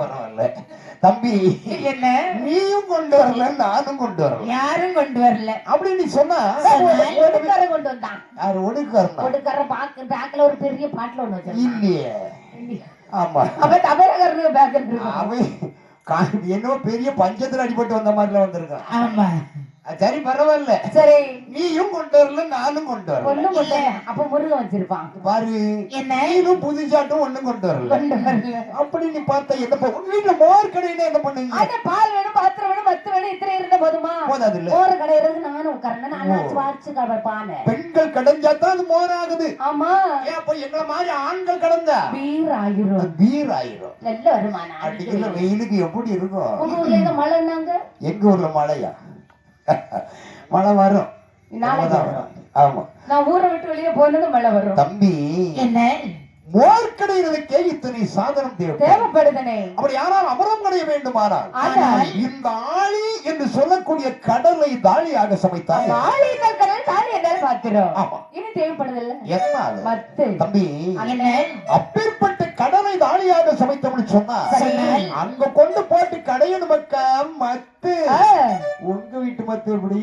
பரவாயில்ல. தம்பி என்ன நீயும் கொண்டு வரல நானும் கொண்டு வரல. யாரும் கொண்டு வரல. அப்படி நீ சொன்னா கொண்டு வந்தான் யார் ஒடுக்காரனா ஒடுக்கார பாக்கு பேக்ல ஒரு பெரிய பாட்டில் ஒண்ணு வச்சிருக்கான் இல்லையே. ஆமா. அப்ப தபரகர்னு பேக் இருக்கு. அவன் என்னவோ பெரிய பஞ்சத்துல அடிபட்டு வந்த மாதிரில வந்திருக்கான். ஆமா. சரி பரவாயில்ல. சரி. நீயும் கொண்டு வரல நானும் கொண்டு வரல. ஒண்ணு முட்டை அப்ப முருகன் வச்சிருப்பான். பாரு என்ன? நீனும் புதுசாட்டும் ஒண்ணும் கொண்டு வரல. கொண்டு வரல. அப்படி நீ பார்த்தா என்ன வீட்டுல மோர் கடையில என்ன பண்ணுவீங்க? அட பால் வேணும் பாத்திரம் வேணும் மத்து வேணும் இத்தனை இருந்த போதுமா? போதாது இல்ல மோர் கடையிறது நானும் உட்கார்ந்தேன் நான் வாச்சு பானை பெண்கள் கடைஞ்சா தான் அது மோர் ஆகுது ஆமா அப்ப எங்களை மாதிரி ஆண்கள் கடந்தா? பீர் ஆயிரும் பீர் ஆயிரும் நல்ல வருமானம். அடிக்கிற வெயிலுக்கு எப்படி இருக்கும்? உங்க ஊர்ல மழைன்னாங்க? எங்க ஊர்ல மழையா? மழை வரும். நான் ஊரை விட்டு வெளியே போனது மழை வரும். தம்பி என்ன? மோர் கடைகளுக்கே இத்தனை சாதனம் தேவை தேவைப்படுதனே. அப்படி யாரால் அமரம் அடைய வேண்டுமானால் இந்த ஆளி என்று சொல்லக்கூடிய கடலை தாலியாக சமைத்தாங்க வாழை தற்கடல் தாலி என்றால் பாத்திரம். ஆமா. இனி தேவைப்படுதில்ல. என்ன தம்பி அப்பேற்பட்ட கடலை தாலியாக சமைத்தோம்னு சொன்னா. அங்க கொண்டு போட்டு கடையணும் மக்கா மத்து. உங்க வீட்டு மத்து எப்படி?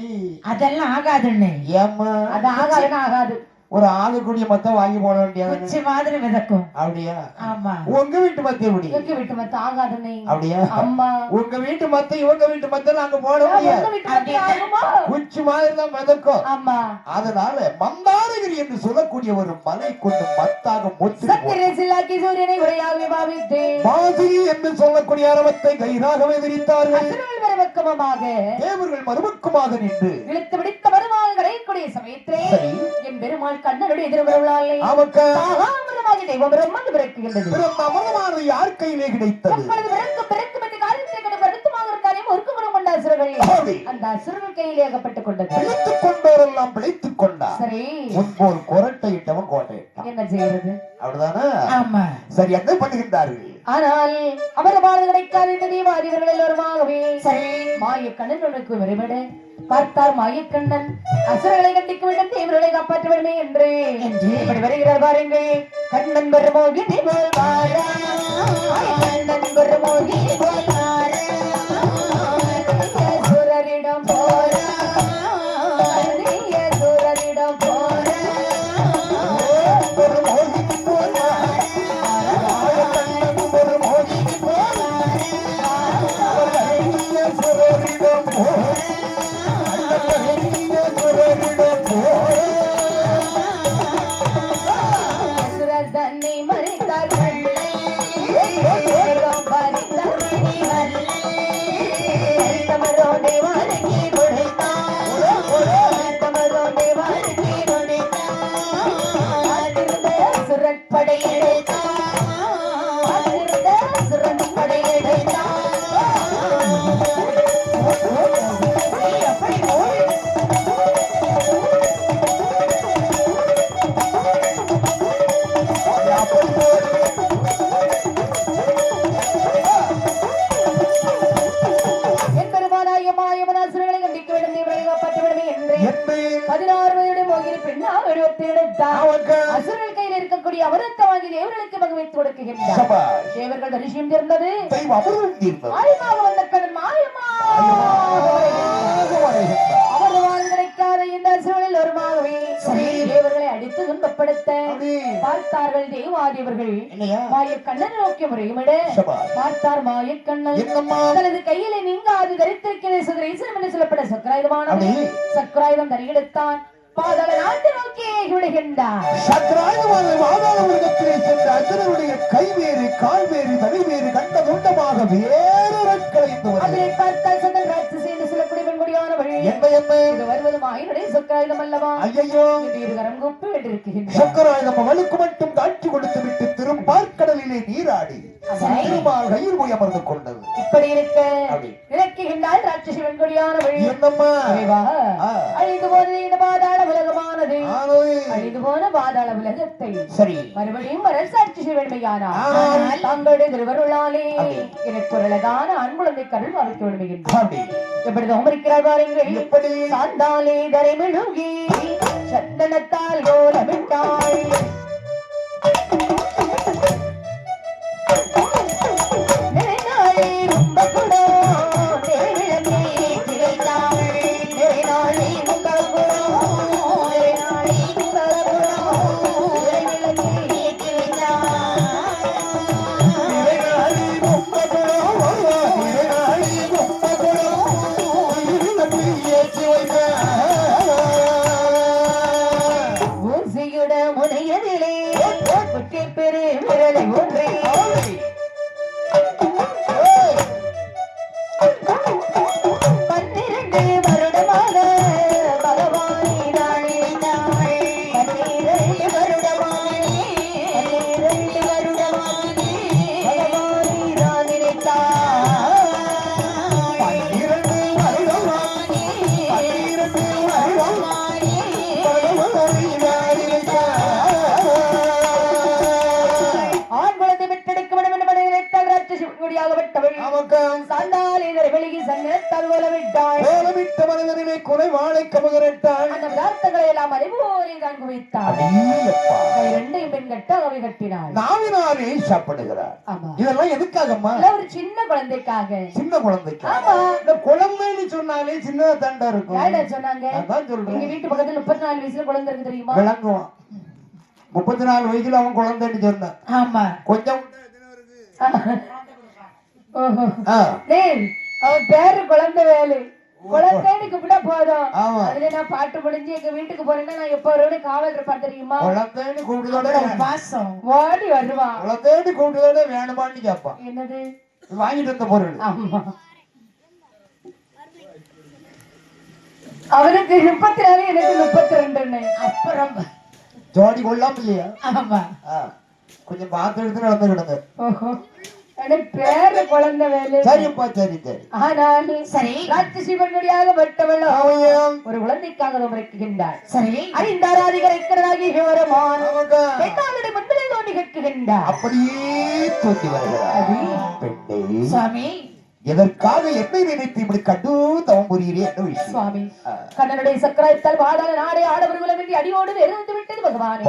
அதெல்லாம் ஆகாதுன்னு ஏம்மா? அது ஆகாதுன்னா ஆகாது. ஒரு ஆகக்கூடிய மத்த வாங்கி போட வேண்டியது குச்சி மாதிரி விதக்கும் அப்படியா? ஆமா. உங்க வீட்டு மத்து எப்படி? எங்க வீட்டு மத்து ஆகாதுன்னு அப்படியா? அம்மா. உங்க வீட்டு மத்த இவங்க வீட்டு மத்த அங்க போட உங்க முடியாது குச்சி மாதிரி தான் மிதக்கும். ஆமா. அதனால மந்தாரகிரி என்று சொல்லக்கூடிய ஒரு மலை கொண்டு மத்தாக முத்து சூரியனை உரையாகவே பாவித்து. மாதிரி என்று சொல்லக்கூடிய அரவத்தை கைராகவே விரித்தார்கள். அசுரர்கள் மறுபக்கமமாக. தேவர்கள் மறுபக்கமாக நின்று இழுத்து பிடித்த மருமகள் கடைக்கூடிய சமயத்திலே என் பெருமாள் கண்ணனுடைய எதிர்வரவுளாலே தெய்வம் பிரம்மன் பிறக்குகின்றது யார் கையிலே கிடைத்தது? எப்பொழுது பிறக்கும் பிறக்கும் என்று காரியத்தை கண்டு வருத்தமாக இருந்தாலும் ஒரு குணம் கொண்ட அசுரர்கள். ஆவி. அந்த அசுரர்கள் கையிலே அகப்பட்டுக் கொண்டது. பிழைத்துக் கொண்டோரெல்லாம் பிழைத்துக் கொண்டார். சரி. முன்போல் கொரட்டையிட்டவன் கோட்டையிட்டான் என்ன செய்யறது அப்படிதானே ஆமா. சரி என்ன பண்ணுகின்றார்கள்? ஆனால் அமரபாடு கிடைக்காத இந்த தீவாதிபர்கள் எல்லோருமாகவே சரி மாயக்கண்ணனுக்கு விரைவிட. பார்த்தார் மாயக்கண்ணன் அசுரர்களை கண்டிக்க வேண்டும் தேவர்களை காப்பாற்ற வேண்டுமே என்று. என்று. இப்படி வருகிறார் பாருங்கள் கண்ணன் வாரா கண்ணன் வருமோகினி காப்பாற்ற வேண்டும் என்று என்னை பதினாறு வயது மோகினி பெண்ணாக எடுத்து எடுத்தார் அவர்கள் அசுரர்கள் கையில் இருக்கக்கூடிய அமரத்தை வாங்கி தேவர்களுக்கு பகவைத்து கொடுக்குகின்றார் சபாஷ் தேவர்கள் அமர்வும் தீர்ந்தது மாயமாக வந்த கடன் மாயமா அப்படி. பார்த்தார்கள் தேவாதேவர்கள் என்னையா? மாயக்கண்ணன் நோக்கி முறையுமிட பார்த்தார் மாயக்கண்ணன் தனது கையிலே நீங்காது தரித்திருக்கிற சுதரேசனம் என்று சொல்லப்பட்ட சக்கராயுதமானது. சக்கராயுதம் தரையெடுத்தான் பாதாள நாட்டு நோக்கி விடுகின்றார். சக்கராயுதமான வாதாள உலகத்திலே சென்ற அர்ஜுனனுடைய கை வேறு கால் வேறு தலை வேறு கண்ட துண்டமாக வேறொரு வருவதும் ஆயினுடைய சக்கராயுதம் அல்லவா என்று இருகரம் கூப்பி விட்டிருக்கின்றார் சக்கராயுதம் அவளுக்கு மட்டும் காட்சி கொடுத்து திருப்பார்க்கடலிலே நீராடி சரி. திருமால் கையில் போய் அமர்ந்து கொண்டது. இப்படி இருக்க. இறக்குகின்றாள் ராட்சசி பெண்முடியானவள் என்னம்மா? இறைவா, ஆ. அழிந்து போன இந்த பாதாள உலகமானது. அழிந்து போன பாதாள உலகத்தை. சரி. மறுபடியும் அரசாட்சி ஆனால் தங்களுடைய திருவருளாலே. எனக்கு அழகான அன்புழந்தை கருள் வாழ்த்து விடுகின்றார் எப்படி தோமரிக்கிறார் பாருங்கள். எப்படி? சாந்தாலே தரைமிழுங்கி சந்தனத்தால் கோலமிட்டாள் பெண்மணியாகப்பட்டவள் நமக்கு சாந்தால் இதரை வெளியே சங்கத்தால் போல விட்டாள் கோலமிட்ட மனிதனினை குறை வாழை கமுகரட்டாள் அந்த பதார்த்தங்களை எல்லாம் அறிவோரை தான் குவித்தாள் அடீயப்பா. கை ரெண்டையும் பெண் கட்டாக அவை கட்டினாள் நாவினாரே சாப்பிடுகிறார். இதெல்லாம் எதுக்காகம்மா? ஒரு சின்ன குழந்தைக்காக. சின்ன குழந்தைக்கு? ஆமா. இந்த குழந்தைன்னு சொன்னாலே சின்னதா தாண்டா இருக்கும். சொன்னாங்க? அதான் எங்க சொல்றேன் வீட்டு பக்கத்துல முப்பத்தி நாலு வயசுல குழந்தை இருக்கு தெரியுமா? விளங்குவான். முப்பத்தி நாலு வயசுல அவன் குழந்தைன்னு சொன்னான். ஆமா. கொஞ்சம் அவன் பேரு குழந்தை வேலு. குழந்தைன்னு கூப்பிட்டா போதும். அதுல நான் பாட்டு முடிஞ்சு எங்க வீட்டுக்கு போறேன்னா நான் எப்ப வருவேன்னு காவல் இருப்பான் தெரியுமா? குழந்தைன்னு அவ்வளவு பாசம். ஓடி வருவான். குழந்தைன்னு கூப்பிடுதோட வேணுமான்னு கேட்பான். என்னது? வாங்கிட்டு வந்த பொருள். ஆமா. அவனுக்கு முப்பத்தி நாலு எனக்கு முப்பத்தி ரெண்டுன்னு அப்புறம். ஜோடி கொள்ளாம இல்லையா? ஆமா. ஆ, கொஞ்சம் பார்த்து எடுத்து ஓஹோ. எனக்கு பேரு குழந்தை வேலு. சரிப்பா சரி சரி. ஆனால் சரி. ராட்சசிவனுடையாக பட்டவளோ அவன் ஒரு குழந்தைக்காக உரைக்குகின்றாள் சரி. பெண்ணாளுடைய முன்பிலே தோண்டி கேட்கின்றார் அப்படியே தூக்கி வருகிறார் பெண்ணே. எதற்காக என்னை நினைத்து இப்படி கண்டு தவம் புரிகிறே என்ன விஷயம். சுவாமி கண்ணனுடைய சக்கரத்தால் வாடாத நாடே ஆடவர் குலமின்றி அடியோடு வெறுந்து விட்டது பகவானே.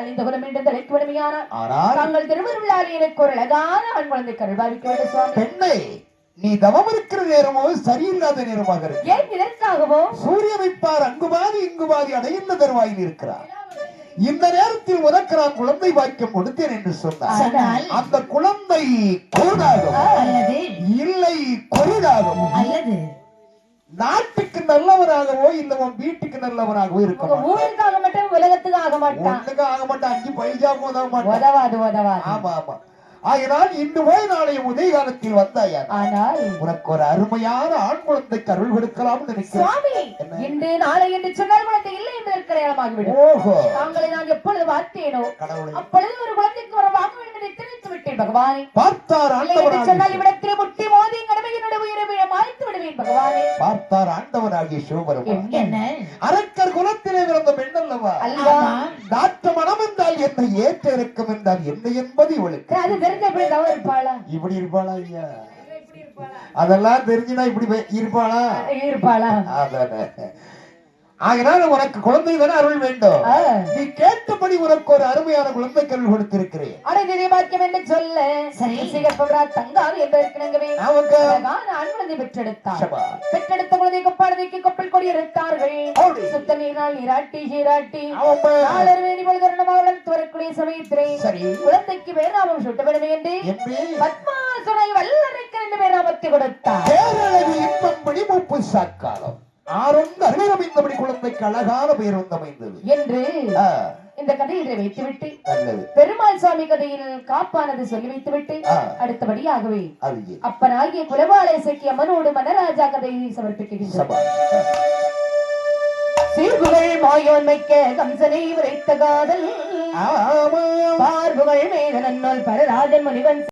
அழிந்த குலம் என்று தலைக்கு விடுமையானார் ஆனால் தாங்கள் திருவருளால் எனக்கு ஒரு அழகான ஆண் குழந்தை கருள்பாவிக்க வேண்டும் சுவாமி. பெண்ணே நீ தவம் இருக்கிற நேரமோ சரியில்லாத நேரமாக இருக்கு ஏன் இதற்காகவோ? சூரிய வைப்பார் அங்கு பாதி இங்கு பாதி அடையுന്ന தருவாயில் இருக்கிறார். இந்த நேரத்தில் உனக்கு நான் குழந்தை வாக்கியம் கொடுத்தேன் என்று சொன்னார். அந்த குழந்தை அல்லது? இல்லை அல்லது? நாட்டுக்கு நல்லவராகவோ இல்ல உன் வீட்டுக்கு நல்லவராகவோ இருக்க உங்க மாட்டான். ஊருக்காக மட்டும் உலகத்துக்கு ஆக மாட்டான். ஆக மாட்டான். அஞ்சு பைசா உதவ மாட்டான். உதவாது உதவாது. ஆமா ஆமா. ஆகினால் இன்று போய் நாளைய உதய காலத்தில் வந்தாயா? ஆனால் உனக்கு ஒரு அருமையான ஆண் குழந்தைக்கு அருள் கொடுக்கலாம்னு நினைக்கிறேன்? இன்று நாளை என்று சொன்னால் குழந்தை இல்லை என்பதற்கு நேரமாகிவிடும். ஓஹோ. தாங்களை நான் எப்பொழுது பார்த்தேனோ அப்பொழுது ஒரு குழந்தைக்கு வர வாங்க வேண்டும் என்று விட்டேன் பகவானே. பார்த்தார் என்று சொன்னால் இவ்விடத்திலே முட்டி மோதி கடமையினுடைய உயிரை விழ மாய்த்து விடுவேன் பகவானே. பார்த்தார் ஆண்டவராகிய சிவபெருமான். என்ன? அரக்கர் குலத்திலே பிறந்த பெண் அல்லவா? அல்லவா நாட்டு மனம் என்றால் என்னை? ஏற்ற இறக்கம் என்றால் என்ன என்பது இவளுக்கு. அது தெரிஞ்ச இருப்பாளா? இப்படி இருப்பாளா ஐயா? அதெல்லாம் தெரிஞ்சுனா இப்படி இருப்பாளா? இருப்பாளா? அதானே. ஆகினால் உனக்கு குழந்தை தானே அருள் வேண்டும். நீ கேட்டபடி உனக்கு ஒரு அருமையான குழந்தை கருள் கொடுத்திருக்கிறேன். அடைதிரி பாக்கியம் என்று சொல்ல. சரி. சிகப்பவரா தங்காது என்பதற்கிணங்கவே குழந்தை பெற்றெடுத்தார். பெற்றெடுத்த குழந்தை கொப்பாடதைக்கு கொப்பில் கொடி எடுத்தார்கள். சுத்த நீரால் நீராட்டி நாளர் வேணி பொழுதரணமாவுடன் துறக்கூடிய சமயத்திலே சரி. குழந்தைக்கு வேறாமம் சுட்ட வேண்டும் என்று பத்மாசுரை வல்லரைக்கு ரெண்டு வேறாமத்தை கொடுத்தார். பேரழகு இன்பம்படி முப்பு சாக்காலம். ஆறும் அருளமைந்தபடி குழந்தைக்கு அழகான பெயர் வந்து அமைந்தது. என்று ஆ, இந்த கதையிலே வைத்துவிட்டு நல்லது. பெருமாள் சுவாமி கதையில் காப்பானது சொல்லி வைத்துவிட்டு. அடுத்தபடியாகவே? அப்பனாகிய குலபாலேசைக்கு அம்மனோடு மனராஜா கதையை சமர்ப்பிக்கின்றார் சபா. சீர்புகழ் கம்சனை உரைத்த காதல். பார்புகழ் மேதனன்னோல் பரராஜன் முனிவன்